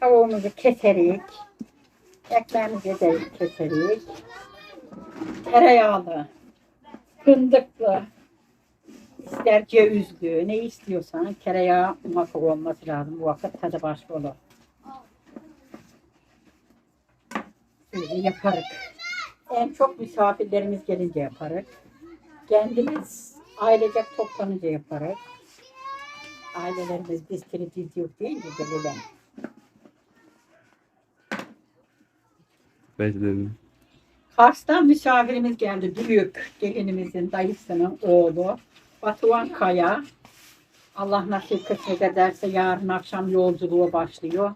Tavuğumuzu keserik. Ekmeğimizi de keserik. Tereyağlı, fındıklı, ister cevizli, ne istiyorsan tereyağı muhakkak olması lazım. Vakit tadı başka olur. Böyle yaparız. En çok misafirlerimiz gelince yaparız. Kendimiz ailecek toplanınca yaparız. Ailelerimiz biz diz yok değil mi? Bekledim. Kars'tan misafirimiz geldi. Büyük gelinimizin dayısının oğlu. Batuhan Kaya. Allah nasip kısmet ederse yarın akşam yolculuğu başlıyor.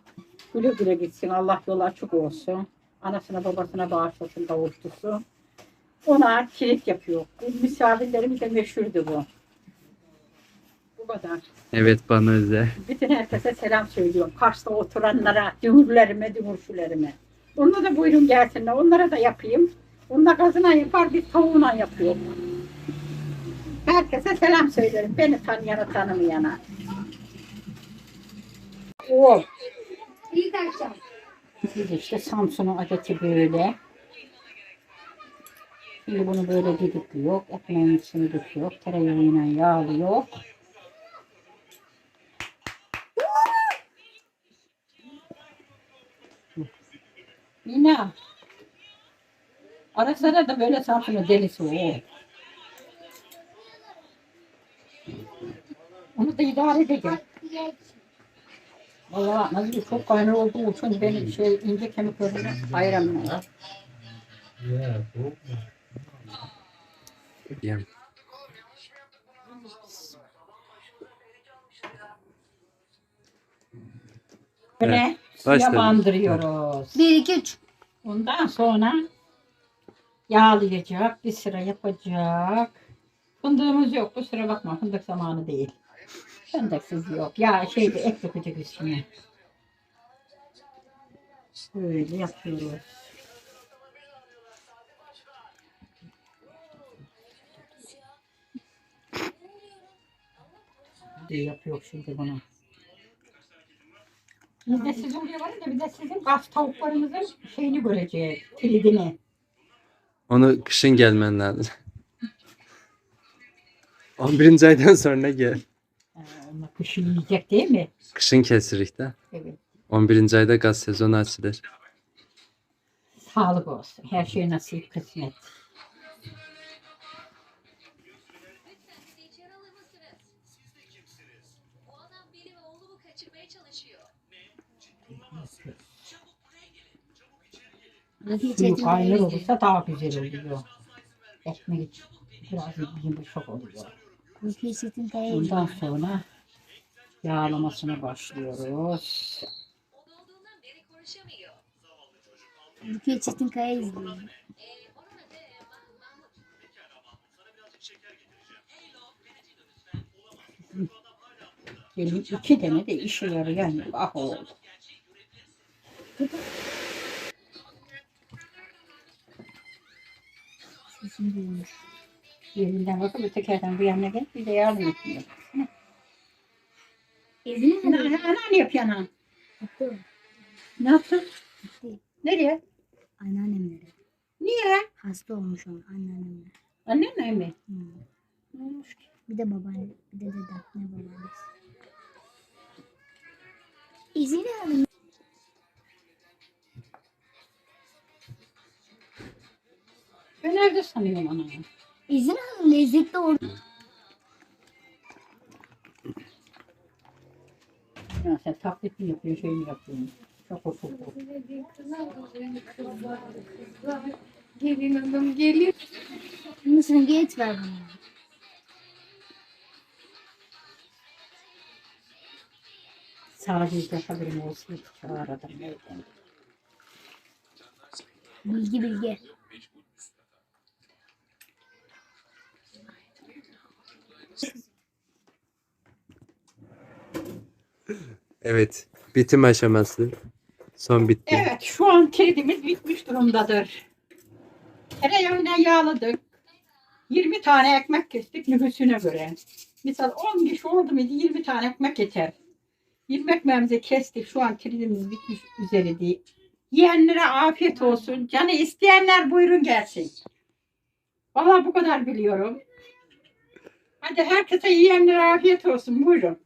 Güle güle gitsin. Allah yolu açık olsun. Anasına babasına bağışlasın kavuştursun. Ona kilit yapıyor. Bu misafirlerimiz de meşhurdu bu. Bu kadar. Evet bana özel. Bütün herkese selam söylüyorum. Kars'ta oturanlara, dümürlerime, dümürçülerime. Onu da buyurun gelsinler. Onlara da yapayım. Onu da gazına yapar, biz tavuğuna yapıyor. Herkese selam söylerim. Beni tanıyana tanımayana. O. İlk akşam. İşte Samsun'un adeti böyle. Şimdi bunu böyle didikliyor. Ekmeğin içine döküyor. Tereyağıyla yağlıyor. Mina. Ara sıra da böyle Samsun'un delisi o. Onu da idare edeceğim. Valla nasıl çok kaynar olduğu için benim şey ince kemiklerini ayıramıyorum. Yem. Suya başladım. bandırıyoruz. Bir, iki, üç. Ondan sonra yağlayacak, bir sıra yapacak. Fındığımız yok, kusura bakma fındık zamanı değil. Fındıksız yok. Ya şeyde et yapacak üstüne. Böyle yapıyoruz. diye yapıyor şimdi bunu. Biz de sizin buraya varınca bir de sizin gaz tavuklarınızın şeyini göreceğiz. Kilidini. Onu kışın gelmen lazım. 11. aydan sonra gel. Ee, onlar kışın yiyecek değil mi? Kışın kesirik de. Evet. 11. ayda gaz sezonu açılır. Sağlık olsun. Her şey nasip kısmet. içeri alır mısınız? Siz de kimsiniz? O adam beni ve oğlumu kaçırmaya çalışıyor. Suyu kaynar olursa daha güzel oluyor. Ekmek biraz yumuşak oluyor. Ondan sonra yağlamasına başlıyoruz. Ülke Çetin Kaya izliyor. Benim iki tane de işe yarayan ah oldu. Sesini duymuş. Yerinden bakıp ötekerden bir yanına gel bir de yardım etmiyor. İzini Ne, mi? ana ne yapıyor ana? Ne yaptın? Gitti. Nereye? Anneannemlere. Niye? Hasta olmuş onun anneannemle. Annenle mi? Hmm. Ne olmuş ki? Bir de babaanne, bir de dedem, ne babaannesi. İzini alın. Ben evde sanıyorum anamı. İzin alın lezzetli orada. Ya sen taklit mi yapıyorsun, şey mi yapıyorsun? Çok hoş oldu. Gelin hanım gelin. Mısır'ın geç ver bana. Sadece haberim olsun. Aradım? Bilgi bilgi. Evet. Bitim aşaması. Son bitti. Evet, şu an kilidimiz bitmiş durumdadır. Tereyağıyla yağladık. 20 tane ekmek kestik nüfusuna göre. Misal 10 kişi oldu muydu 20 tane ekmek yeter. 20 ekmeğimizi kestik. Şu an kilidimiz bitmiş üzeri değil. Yiyenlere afiyet olsun. Canı isteyenler buyurun gelsin. Valla bu kadar biliyorum. Hadi herkese yiyenlere afiyet olsun. Buyurun.